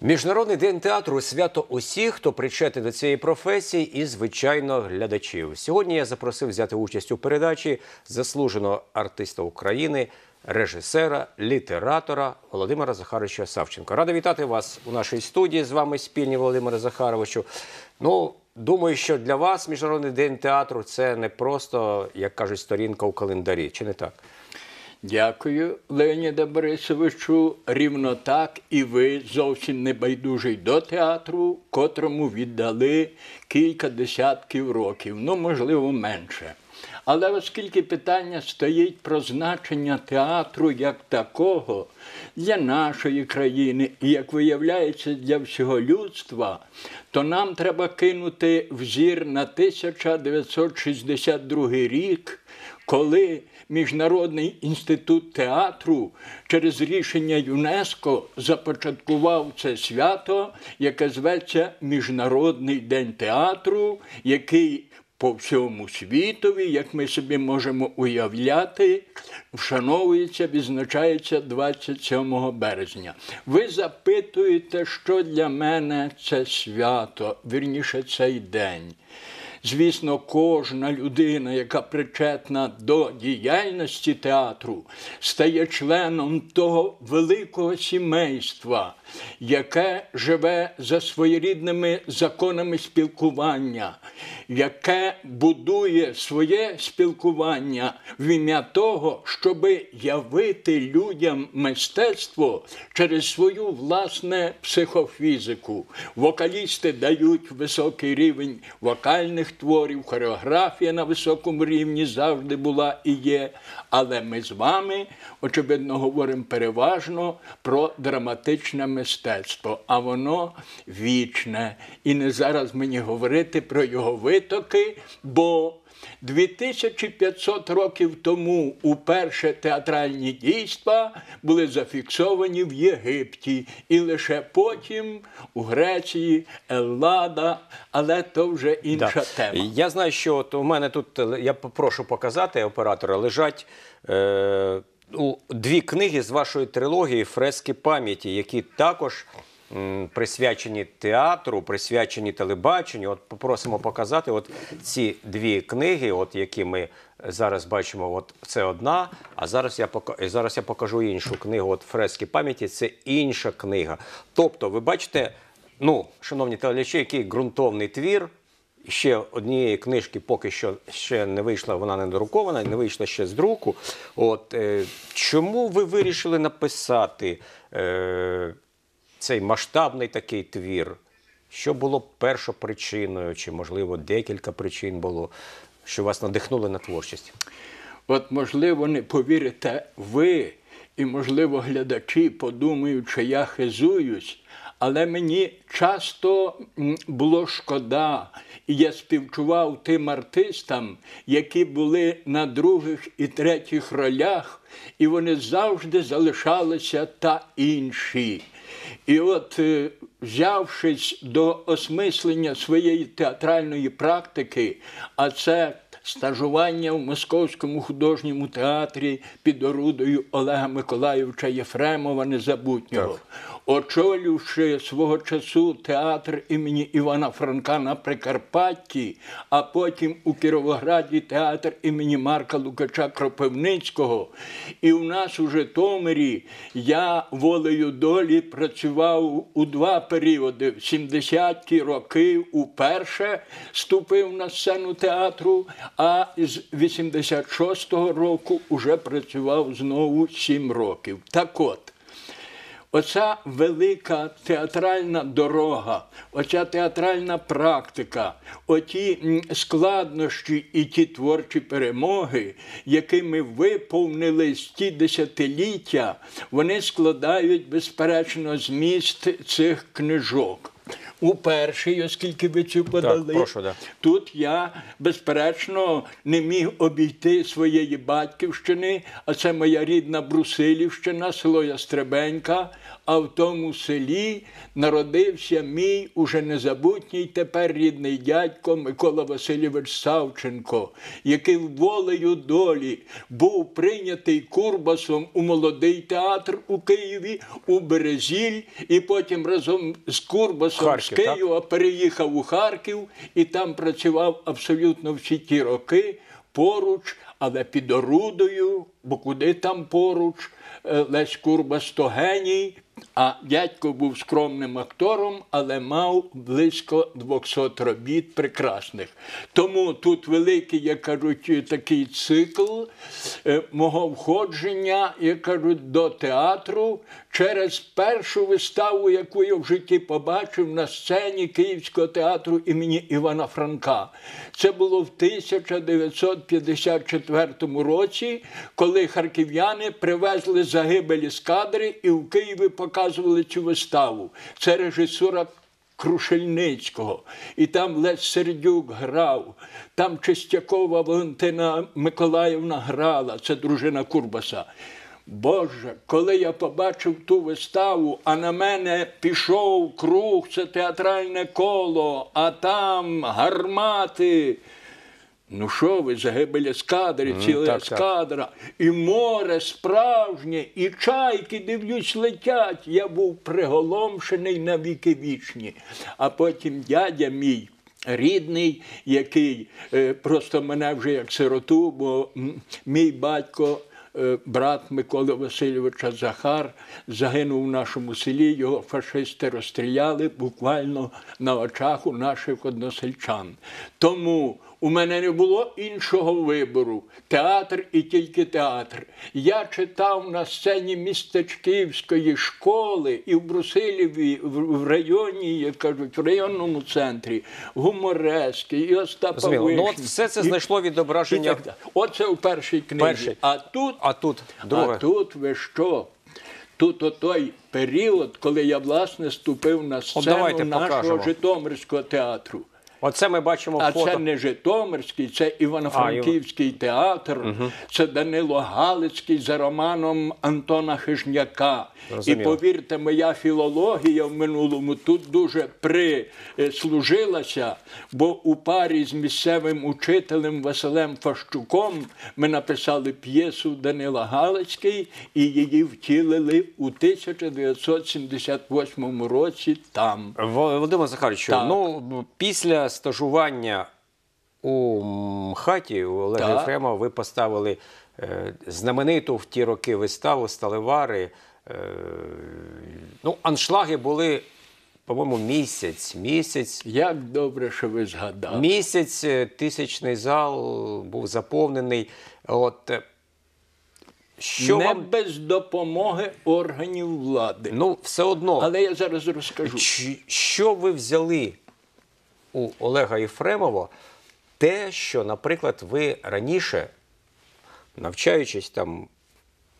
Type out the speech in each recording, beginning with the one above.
Міжнародний день театру свято усіх, хто причетний до цієї професії, і звичайно глядачів. Сьогодні я запросив взяти участь у передачі заслуженого артиста України, режисера, літератора Володимира Захаровича Савченко. Рада вітати вас у нашій студії. З вами спільні Володимире Захаровичу. Ну, думаю, що для вас Міжнародний день театру це не просто, як кажуть, сторінка у календарі, чи не так? Дякую, Леоніда Борисовичу. Рівно так і ви зовсім не байдужий до театру, котрому віддали кілька десятків років, ну можливо менше. Але оскільки питання стоїть про значення театру як такого для нашої країни і, як виявляється, для всього людства, то нам треба кинути взір на 1962 рік, коли Міжнародний інститут театру через рішення ЮНЕСКО започаткував це свято, яке зветься Міжнародний день театру, який по всьому світові, як ми собі можемо уявляти, вшановується, відзначається 27 березня. Ви запитуєте, що для мене це свято, вірніше цей день. Звісно, кожна людина, яка причетна до діяльності театру, стає членом того великого сімейства, яке живе за своєрідними законами спілкування, яке будує своє спілкування в ім'я того, щоб явити людям мистецтво через свою власне психофізику. Вокалісти дають високий рівень вокальних творів, хореографія на високому рівні завжди була і є. Але ми з вами, очевидно, говоримо переважно про драматичне мистецтво, а воно вічне. І не зараз мені говорити про його витоки, бо 2500 років тому уперше театральні дійства були зафіксовані в Єгипті, і лише потім у Греції, Еллада, але то вже інша Да. тема. Я знаю, що от у мене тут, я попрошу показати оператора, лежать е, дві книги з вашої трилогії Фрески пам'яті, які також присвячені театру, присвячені телебаченню. От попросимо показати от ці дві книги, от які ми зараз бачимо. От це одна, а зараз я пока- зараз я покажу іншу книгу. От Фрески пам'яті це інша книга. Тобто, ви бачите, ну, шановні телеглядачі, який ґрунтовний твір. Ще однієї книжки поки що ще не вийшла, вона не друкована, не вийшла ще з друку. От е, чому ви вирішили написати е, цей масштабний такий твір? Що було першопричиною, чи, можливо, декілька причин було, що вас надихнули на творчість? От, можливо, не повірите ви, і, можливо, глядачі подумають, що я хизуюсь, але мені часто було шкода, і я співчував тим артистам, які були на других і третіх ролях, і вони завжди залишалися та інші. І от, е, взявшись до осмислення своєї театральної практики, а це стажування в Московському художньому театрі під орудою Олега Миколайовича Єфремова Незабутнього, очолювши свого часу театр імені Івана Франка на Прикарпатті, а потім у Кіровограді театр імені Марка Лукача Кропивницького. І у нас у Житомирі я волею долі працював у два періоди. В 70-ті роки уперше ступив на сцену театру, а з 86-го року вже працював знову 7 років. Так от. Оця велика театральна дорога, оця театральна практика, оті складнощі і ті творчі перемоги, якими виповнились ті десятиліття, вони складають, безперечно, зміст цих книжок. У перший, оскільки ви цю подали. прошу, да. Тут я, безперечно, не міг обійти своєї батьківщини, а це моя рідна Брусилівщина, село Ястребенька. А в тому селі народився мій уже незабутній тепер рідний дядько Микола Васильович Савченко, який волею долі був прийнятий Курбасом у молодий театр у Києві, у Березіль, і потім разом з Курбасом Харків, з Києва переїхав у Харків і там працював абсолютно всі ті роки поруч, але під орудою, бо куди там поруч, е, Лесь Курбас то геній, а дядько був скромним актором, але мав близько 200 робіт прекрасних. Тому тут великий, як кажуть, такий цикл е, мого входження, як кажуть, до театру через першу виставу, яку я в житті побачив на сцені Київського театру імені Івана Франка. Це було в 1954 році, коли харків'яни привезли загибель із кадри і в Києві показували цю виставу. Це режисура Крушельницького, і там Лесь Сердюк грав, там Чистякова Валентина Миколаївна грала, це дружина Курбаса. Боже, коли я побачив ту виставу, а на мене пішов круг, це театральне коло, а там гармати. Ну що ви, загибель ескадри, ціла так, так. ескадра, і море справжнє, і чайки, дивлюсь, летять. Я був приголомшений на віки вічні. А потім дядя мій. Рідний, який е, просто мене вже як сироту, бо мій батько, е, брат Миколи Васильовича Захар, загинув в нашому селі. Його фашисти розстріляли буквально на очах у наших односельчан. Тому у мене не було іншого вибору театр і тільки театр. Я читав на сцені містечківської школи і в Брусиліві, в районі, як кажуть, в районному центрі, гуморески, і Остапа Зрозуміло. Ну, от все це знайшло відображення. Оце у першій книзі. Перший. А тут, А тут друге. а тут ви що? Тут отой період, коли я власне ступив на сцену нашого покажемо. Житомирського театру. Оце ми бачимо А фото. це не Житомирський, це Івано-Франківський театр, це Данило Галицький за романом Антона Хижняка. І повірте, моя філологія в минулому тут дуже прислужилася, бо у парі з місцевим учителем Василем Фащуком ми написали п'єсу Данила Галицький і її втілили у 1978 році там. Володимир Захарович, ну після стажування у хаті у Олега Так. Єфремова ви поставили е, знамениту в ті роки виставу Сталевари. Е, ну, аншлаги були, по-моєму, місяць. Місяць. Як добре, що ви згадали. Місяць е, тисячний зал був заповнений. От, е, що не вам без допомоги органів влади. ну, все одно. Але я зараз розкажу. Чи- Що ви взяли у Олега Єфремова? Те, що, наприклад, ви раніше, навчаючись там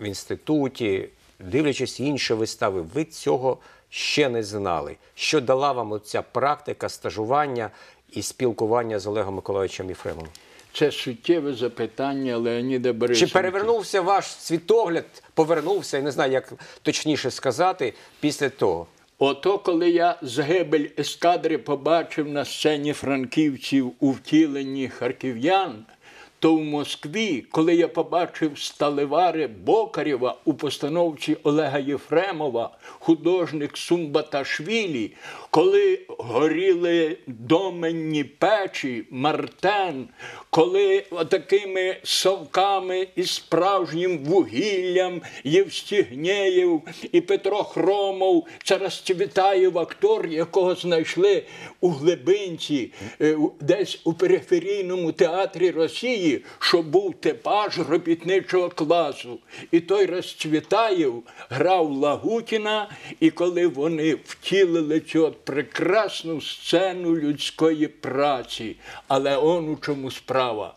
в інституті, дивлячись інші вистави, ви цього ще не знали. Що дала вам оця практика стажування і спілкування з Олегом Миколаївичем Єфремовим? Це суттєве запитання Леоніда Чи перевернувся ваш світогляд, повернувся, я не знаю, як точніше сказати, після того? Ото, коли я загибель ескадри побачив на сцені франківців у втіленні харків'ян, то в Москві, коли я побачив сталевари Бокарєва у постановці Олега Єфремова, художник Сумбаташвілі, коли горіли доменні печі, мартен, коли такими совками і справжнім вугіллям Євстігнєєв і Петро Хромов, це Расцвітаєв, актор, якого знайшли у глибинці, е, десь у периферійному театрі Росії, що був типаж робітничого класу. І той Розцвітаєв грав Лагутіна, і коли вони втілили цю от прекрасну сцену людської праці, але он у чому справа.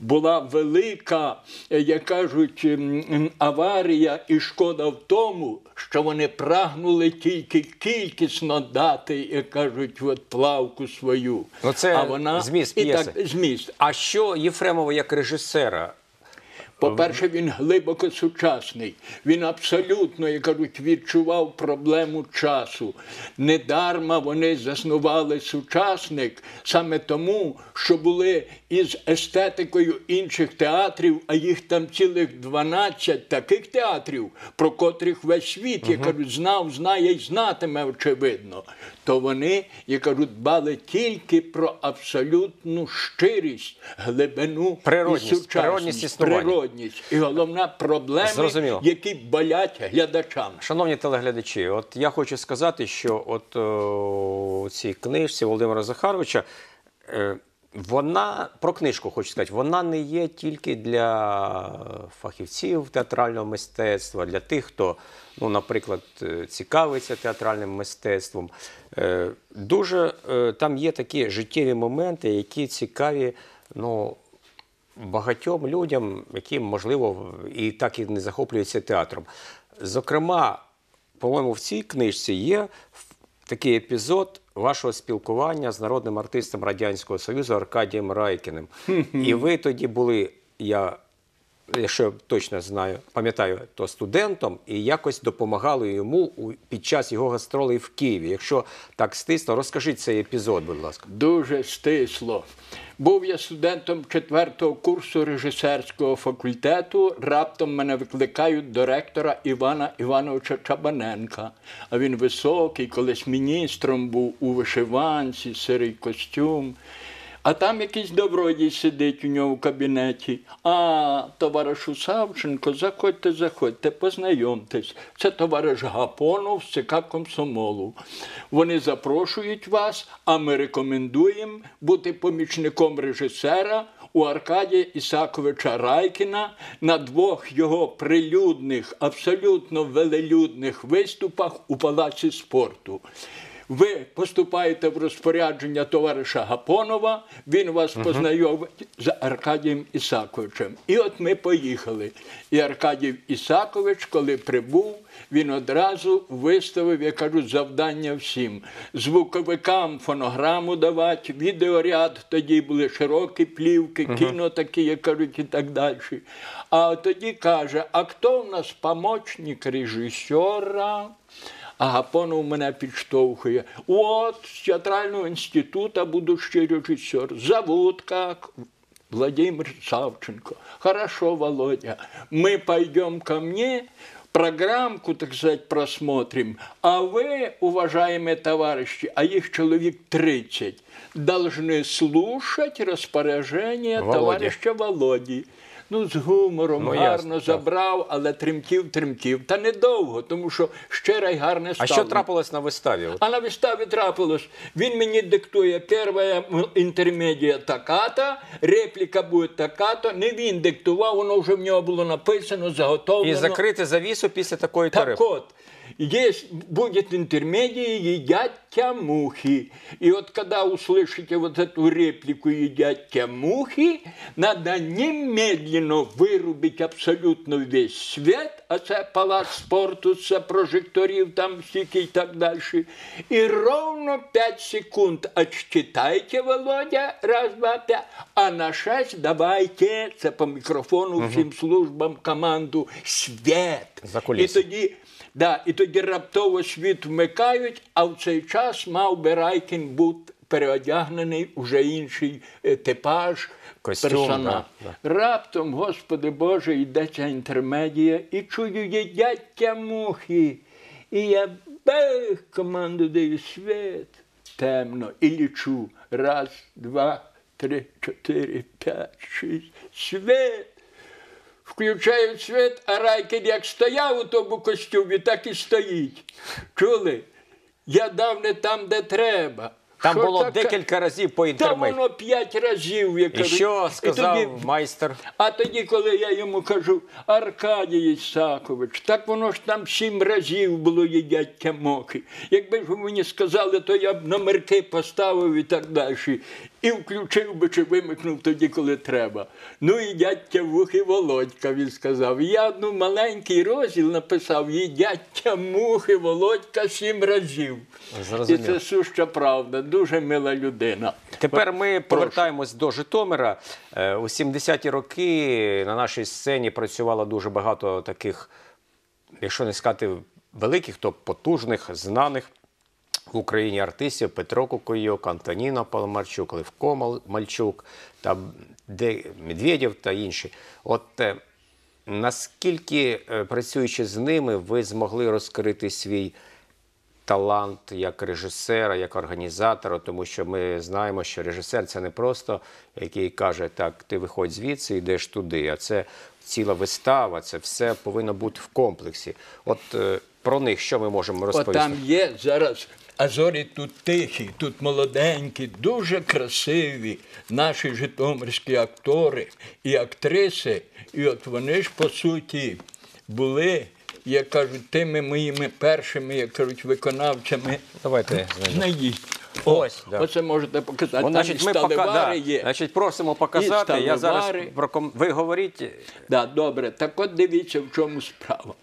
Була велика, е, як кажуть, м, м, аварія, і шкода в тому, що вони прагнули тільки кількісно дати, як кажуть, от плавку свою. Оце а вона зміст і так зміст. А що Єфремова як режисера? По-перше, він глибоко сучасний. Він абсолютно, як кажуть, відчував проблему часу. Недарма вони заснували сучасник саме тому, що були із естетикою інших театрів, а їх там цілих 12 таких театрів, про котрих весь світ, я кажуть, знав, знає і знатиме, очевидно. То вони, я кажу, дбали тільки про абсолютну щирість, глибину Природність, і сучасність. природність існування. Природність. І головна проблема, Зрозуміло. які болять глядачам. Шановні телеглядачі, от я хочу сказати, що от о, у цій книжці Володимира Захаровича. е, Вона про книжку хочу сказати, вона не є тільки для фахівців театрального мистецтва, для тих, хто, ну, наприклад, е, цікавиться театральним мистецтвом. Е, Дуже е, там є такі життєві моменти, які цікаві, ну, багатьом людям, які, можливо, і так і не захоплюються театром. Зокрема, по-моєму, в цій книжці є такий епізод вашого спілкування з народним артистом Радянського Союзу Аркадієм Райкіним. І ви тоді були, я, якщо точно знаю, пам'ятаю, то студентом, і якось допомагали йому під час його гастролей в Києві. Якщо так стисло, розкажіть цей епізод, будь ласка. Дуже стисло. Був я студентом четвертого курсу режисерського факультету. Раптом мене викликають до ректора Івана Івановича Чабаненка. А він високий, колись міністром був у вишиванці, сирий костюм. А там якийсь добродій сидить у нього в кабінеті. А, товаришу Савченко, заходьте, заходьте, познайомтесь. Це товариш Гапонов з ЦК комсомолу. Вони запрошують вас, а ми рекомендуємо бути помічником режисера у Аркадія Ісаковича Райкіна на двох його прилюдних, абсолютно велелюдних виступах у Палаці спорту. Ви поступаєте в розпорядження товариша Гапонова, він вас познайомить з Аркадієм Ісаковичем. І от ми поїхали. І Аркадій Ісакович, коли прибув, він одразу виставив, я кажу, завдання всім. Звуковикам фонограму давати, відеоряд, тоді були широкі плівки, кіно такі, як кажуть, і так далі. А тоді каже: а хто в нас помічник режисера? А Гапонов мене підштовхує. От, з театрального інституту будущий режиссер. Зовут как? Владимир Савченко. Хорошо, Володя, мы пойдем ко мне, программку, так сказать, просмотрим, а вы, уважаемые товарищи, а их человек 30, должны слушать распоряжение Володі. товарища Володі. Ну, з гумором, Ну, гарно ясно, так. забрав, але тремтів, тремтів. Та недовго, тому що щире й гарне А що трапилось на виставі? А на виставі трапилось. Він мені диктує перша інтермедія така-то, репліка буде така-то. Не він диктував, воно вже в нього було написано, заготовлено. І закрити завісу після такої Так тарифи. от, есть, будет интермедия «Едят тя мухи». И вот когда услышите вот эту реплику «Едят тя мухи», надо немедленно вырубить абсолютно весь свет, а це палац спорту, це прожекторів там стільки і так далі. І ровно 5 секунд отчитайте, Володя, раз, два, п'ять, а на 6 давайте, це по мікрофону всім службам команду, світ. За І куліси. тоді, да, і тоді раптово світ вмикають, а в цей час мав би Райкін бути переодягнений уже інший е, типаж, Костюм, персонаж. да, Раптом, Господи Боже, йде ця інтермедія, і чую, їдять тя мухи. І я бех, команду даю світ. Темно. І лічу. Раз, два, три, чотири, п'ять, шість. Світ. Включають світ, а Райкін як стояв у тому костюмі, так і стоїть. Чули? Я дав не там, де треба. Там Що було таке? декілька разів по Та інтермедії. воно п'ять разів, я І кажу. що сказав тоді- майстер? а тоді, коли я йому кажу, Аркадій Ісакович, так воно ж там сім разів було їдять тямоки. Якби ж ви мені сказали, то я б номерки поставив і так далі. І включив би чи вимикнув тоді, коли треба. Ну і дядька мухи Володька, він сказав. Я одну маленький розділ написав, їдяття мухи Володька сім разів. Зрозумів. І це суща правда, дуже мила людина. Тепер ми повертаємось до Житомира. Е, У 70-ті роки на нашій сцені працювало дуже багато таких, якщо не сказати великих, то потужних, знаних в Україні артистів Петро Кукуйок, Антоніна Паламарчук, Левко Мал- Мальчук, та Медведєв та інші. От е, наскільки е, працюючи з ними, ви змогли розкрити свій талант як режисера, як організатора, тому що ми знаємо, що режисер це не просто який каже, так, ти виходь звідси, йдеш туди, а це ціла вистава, це все повинно бути в комплексі. От е, про них що ми можемо О, розповісти? там є зараз. А зорі тут тихі, тут молоденькі, дуже красиві наші житомирські актори і актриси. І от вони ж по суті були, як кажуть, тими моїми першими, як кажуть, виконавцями. Давайте. Знайдіть. Ось, да. Оце можете показати. О, Там значить, ми пока, да, є. значить, просимо показати. Я зараз проком... ви говоріть. Да, добре, так от дивіться, в чому справа.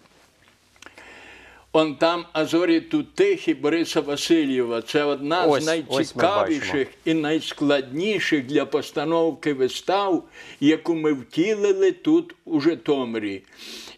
Он там Азорі тут тихі Бориса Васильєва. Це одна Ось, з найцікавіших і найскладніших для постановки вистав, яку ми втілили тут у Житомирі.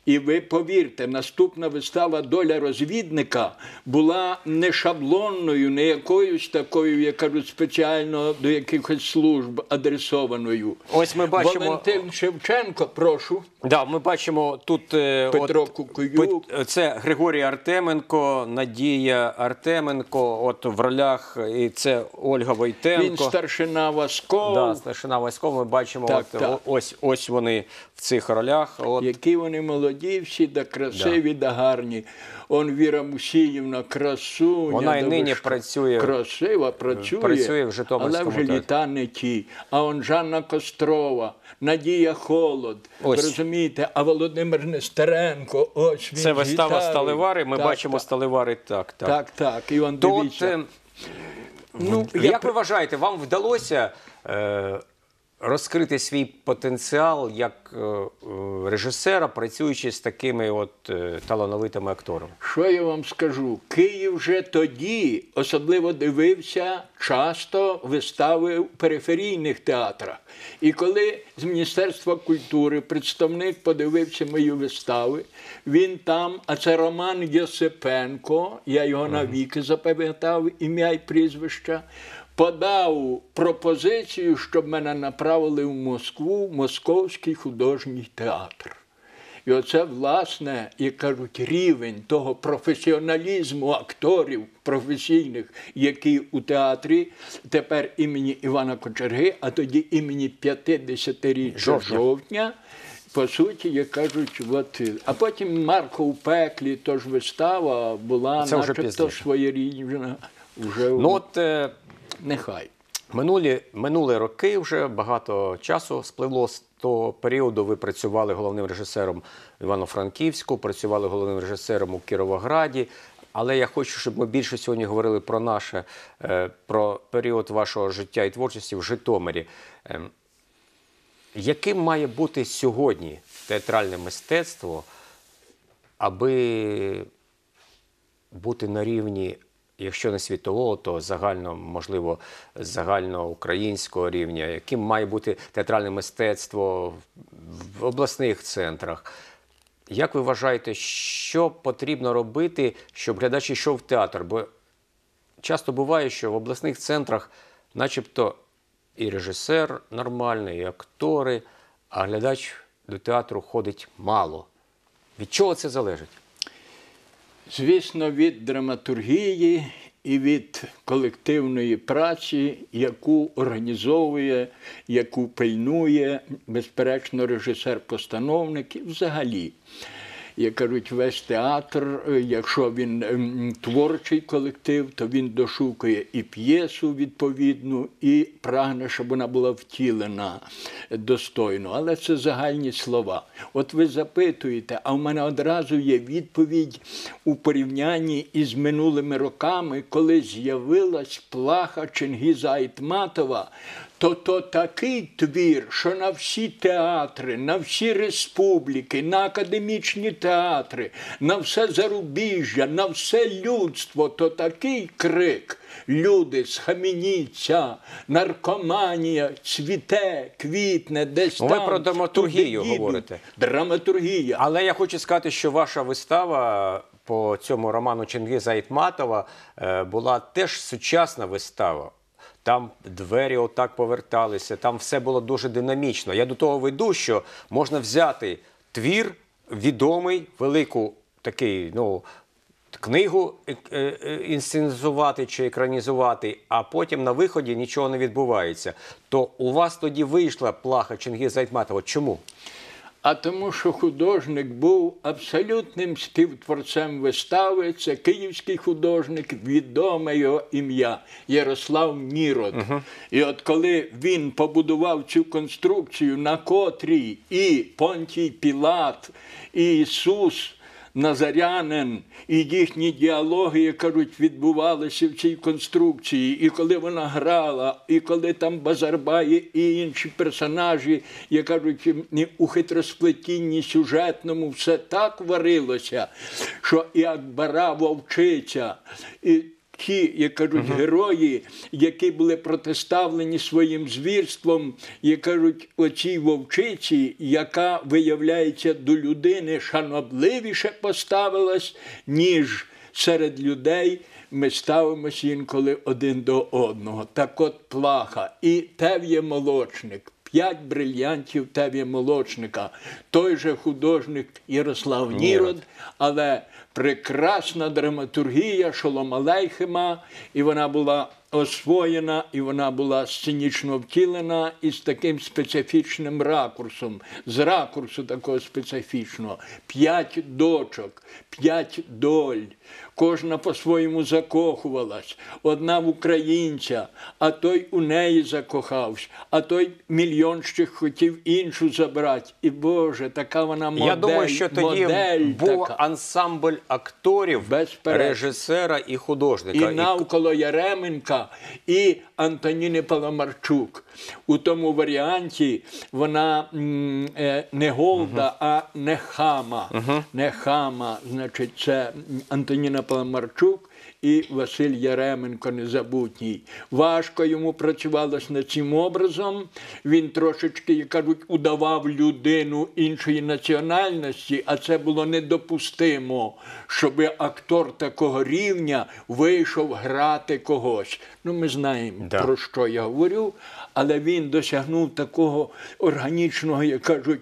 І ви повірте, наступна вистава Доля розвідника була не шаблонною, не якоюсь такою, як кажуть, спеціально до якихось служб адресованою. Ось ми бачимо- Валентин Шевченко, прошу. Да, ми бачимо тут е, Петро от, Кукуюк. Це Григорій Артеменко, Надія Артеменко, от в ролях, і це Ольга Він старшина Васков, Да, старшина Васьков, ми бачимо, Так, от, так. ось, ось вони в цих ролях. От. які вони молоді, всі да красиві, да, гарні. Он Віра Мусіївна, красуня. Вона і да нині працює- Красива, працює, працює в але вже літа не ті. А он Жанна Кострова, Надія Холод. Ось. Розумієте, а Володимир Нестеренко, ось він Це вистава. Сталевари. Ми Так, бачимо так, Сталевари так. так. Так, так. І он дивіться. е, ну, як я ви вважаєте, вам вдалося е, розкрити свій потенціал як е, е, режисера, працюючи з такими от е, талановитими акторами? Що я вам скажу? Київ вже тоді особливо дивився часто вистави в периферійних театрах. І коли з Міністерства культури представник подивився мої вистави, він там, а це Роман Єсипенко, я його навіки запам'ятав ім'я і прізвища, подав пропозицію, щоб мене направили в Москву, в Московський художній театр. І оце, власне, як кажуть, рівень того професіоналізму акторів професійних, які у театрі тепер імені Івана Кочерги, а тоді імені 50-річчя Жовтня. По суті, як кажуть, от, а потім Марко у пеклі, тож вистава була Це вже начебто пізніше. своєрідна. Вже Ну от е, нехай. Минулі, минулі роки вже багато часу спливло з того періоду. Ви працювали головним режисером Івано-Франківську, працювали головним режисером у Кіровограді. Але я хочу, щоб ми більше сьогодні говорили про наше, е, про період вашого життя і творчості в Житомирі. Ем, Яким має бути сьогодні театральне мистецтво, аби бути на рівні, якщо не світового, то загально, можливо, загальноукраїнського рівня, яким має бути театральне мистецтво в обласних центрах. Як ви вважаєте, що потрібно робити, щоб глядач йшов в театр? Бо часто буває, що в обласних центрах, начебто, і режисер нормальний, і актори, а глядач до театру ходить мало. Від чого це залежить? Звісно, від драматургії і від колективної праці, яку організовує, яку пильнує, безперечно, режисер-постановник і взагалі. Як кажуть, весь театр, е, якщо він ем, творчий колектив, то він дошукує і п'єсу відповідну, і прагне, щоб вона була втілена достойно. Але це загальні слова. От ви запитуєте, а в мене одразу є відповідь у порівнянні із минулими роками, коли з'явилась плаха Чингіза Айтматова, то то такий твір, що на всі театри, на всі республіки, на академічні театри, на все зарубіжжя, на все людство, то такий крик. Люди, схаменіться, наркоманія, цвіте, квітне, десь ви там. про драматургію говорите. Драматургія. Але я хочу сказати, що ваша вистава по цьому роману Чингіза Айтматова е, була теж сучасна вистава. Там двері отак поверталися, там все було дуже динамічно. Я до того веду, що можна взяти твір відомий, велику такий, ну. Книгу е- е- інсценізувати чи екранізувати, а потім на виході нічого не відбувається. То у вас тоді вийшла плаха Чингіза Айтматова. Чому? А тому, що художник був абсолютним співтворцем вистави, це київський художник, відоме його ім'я Ярослав Нірод. І от коли він побудував цю конструкцію, на котрій і Понтій Пілат, і Ісус. Назарянин і їхні діалоги, як кажуть, відбувалися в цій конструкції. І коли вона грала, і коли там Базарбаї і інші персонажі, як кажуть, у хитросплетінні сюжетному все так варилося, що і Акбара вовчиця, і ті, як кажуть, герої, які були протиставлені своїм звірством, як кажуть, оцій вовчиці, яка виявляється до людини шанобливіше поставилась, ніж серед людей. Ми ставимося інколи один до одного. Так от плаха. І Тев'є молочник. П'ять брильянтів Тев'є молочника. Той же художник Ярослав Нірод, але прекрасна драматургія Шолома Лейхема, і вона була освоєна, і вона була сценічно втілена із таким специфічним ракурсом, з ракурсу такого специфічного. П'ять дочок, п'ять доль. Кожна по-своєму закохувалась. Одна в українця, а той у неї закохався, а той мільйонщик хотів іншу забрати. І Боже, така вона модель. Я думаю, що тоді модель був така. ансамбль акторів, Безперечно. режисера і художника. І навколо Яременка, і Антоніни Паламарчук. У тому варіанті вона не е, не Голда, а Нехама. Нехама, значить, це Антоніна Паламарчук. І Василь Яременко незабутній. Важко йому працювалось над цим образом. Він трошечки, як кажуть, удавав людину іншої національності, а це було недопустимо, щоб актор такого рівня вийшов грати когось. Ну, ми знаємо, Да. про що я говорю, але він досягнув такого органічного, як кажуть,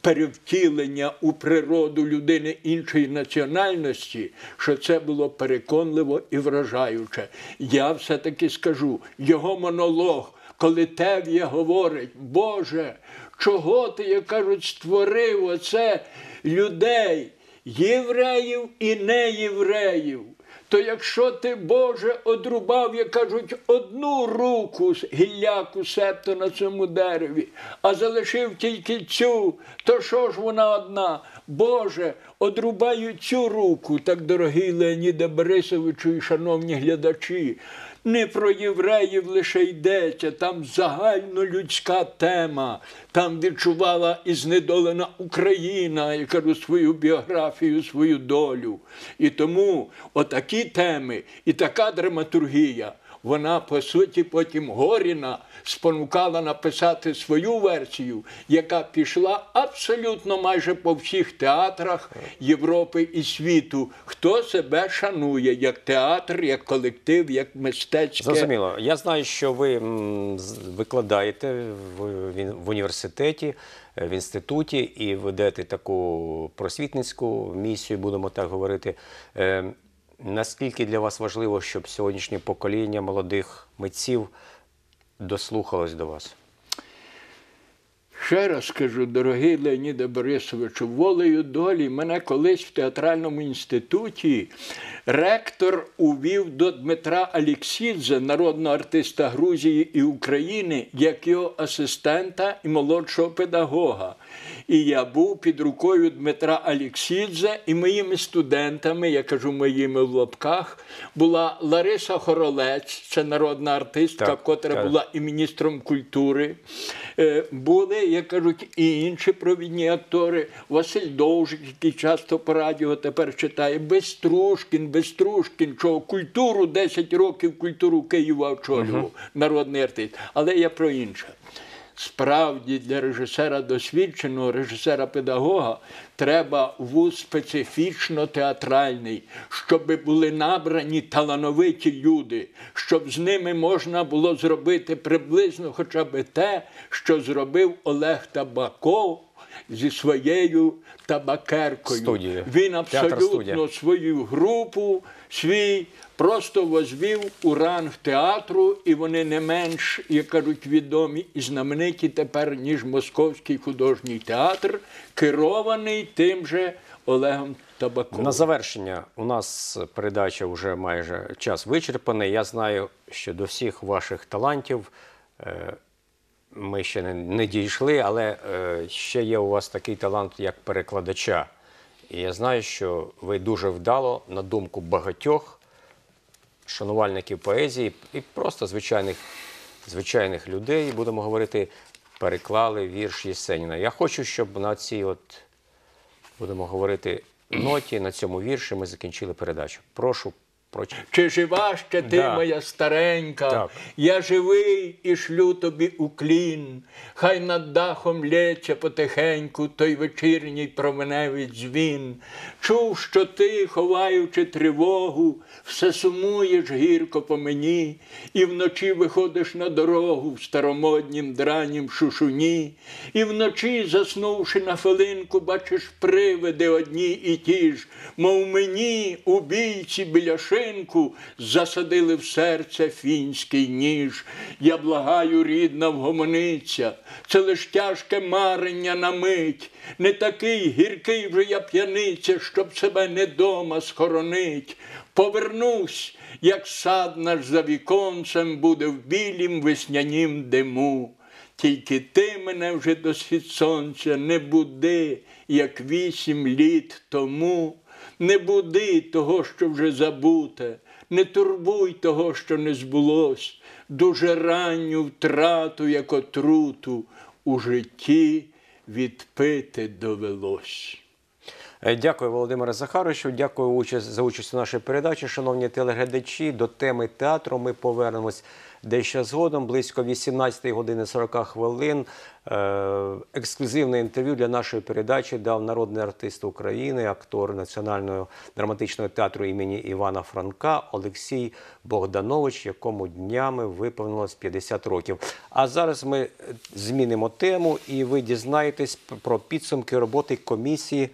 перевтілення у природу людини іншої національності, що це було переконливо і вражаюче. Я все-таки скажу, його монолог, коли Тев'я говорить, Боже, чого ти, як кажуть, створив оце людей, євреїв і неєвреїв. То якщо ти, Боже, одрубав, як кажуть, одну руку з гілляку септо на цьому дереві, а залишив тільки цю, то що ж вона одна? Боже, одрубаю цю руку, так дорогий Леоніде Борисовичу і шановні глядачі. Не про євреїв лише йдеться, там загальнолюдська тема. Там відчувала і знедолена Україна, яка кажу, свою біографію, свою долю. І тому отакі теми і така драматургія, вона, по суті, потім Горіна спонукала написати свою версію, яка пішла абсолютно майже по всіх театрах Європи і світу. Хто себе шанує як театр, як колектив, як мистецьке. Зрозуміло. Я знаю, що ви викладаєте в, університеті, е, в інституті і ведете таку просвітницьку місію, будемо так говорити. Наскільки для вас важливо, щоб сьогоднішнє покоління молодих митців дослухалось до вас? Ще раз кажу, дорогий Леоніде Борисовичу, волею долі мене колись в театральному інституті ректор увів до Дмитра Аліксідзе, народного артиста Грузії і України, як його асистента і молодшого педагога. І я був під рукою Дмитра Аліксідзе і моїми студентами, я кажу моїми в лапках, була Лариса Хоролець, це народна артистка, Так, котра так. була і міністром культури. Е, Були, як кажуть, і інші провідні актори. Василь Довжик, який часто по радіо тепер читає, Беструшкін, Беструшкін, що культуру 10 років культуру Києва очолював, народний артист. Але я про інше. Справді для режисера досвідченого, режисера-педагога треба вуз специфічно театральний, щоб були набрані талановиті люди, щоб з ними можна було зробити приблизно хоча б те, що зробив Олег Табаков зі своєю табакеркою. Студією. Він абсолютно свою групу, свій просто возвів у ранг театру, і вони не менш, як кажуть, відомі і знамениті тепер, ніж Московський художній театр, керований тим же Олегом Табаковим. На завершення у нас передача вже майже час вичерпаний. Я знаю, що до всіх ваших талантів е, ми ще не, дійшли, але е, ще є у вас такий талант, як перекладача. І я знаю, що ви дуже вдало, на думку багатьох шанувальників поезії і просто звичайних, звичайних людей, будемо говорити, переклали вірш Єсеніна. Я хочу, щоб на цій от будемо говорити ноті на цьому вірші ми закінчили передачу. Прошу. Чи жива ще ти, Да. моя старенька? Так. Я живий і шлю тобі уклін. Хай над дахом лється потихеньку той вечірній променевий дзвін. Чув, що ти, ховаючи тривогу, все сумуєш гірко по мені, і вночі виходиш на дорогу в старомоднім дранім шушуні, і вночі, заснувши на хвилинку, бачиш привиди одні і ті ж, мов мені, убійці біля шинку, засадили в серце фінський ніж. Я благаю, рідна вгомониця, це лиш тяжке марення на мить, не такий гіркий вже я п'яниця, щоб себе не дома схоронить. Повернусь, як сад наш за віконцем буде в білім веснянім диму. Тільки ти мене вже до схід сонця не буди, як вісім літ тому. Не буди того, що вже забуте, не турбуй того, що не збулось, дуже ранню втрату, як отруту, у житті відпити довелось. Е, Дякую, Володимире Захаровичу. Дякую за участь у нашій передачі. Шановні телеглядачі, до теми театру ми повернемось дещо згодом, близько 18 години 40 хвилин. Е, Ексклюзивне інтерв'ю для нашої передачі дав народний артист України, актор Національного драматичного театру імені Івана Франка Олексій Богданович, якому днями виповнилось 50 років. А зараз ми змінимо тему, і ви дізнаєтесь про підсумки роботи комісії.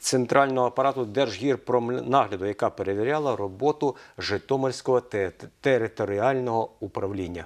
Центрального апарату Держгірпромнагляду, яка перевіряла роботу Житомирського те- територіального управління.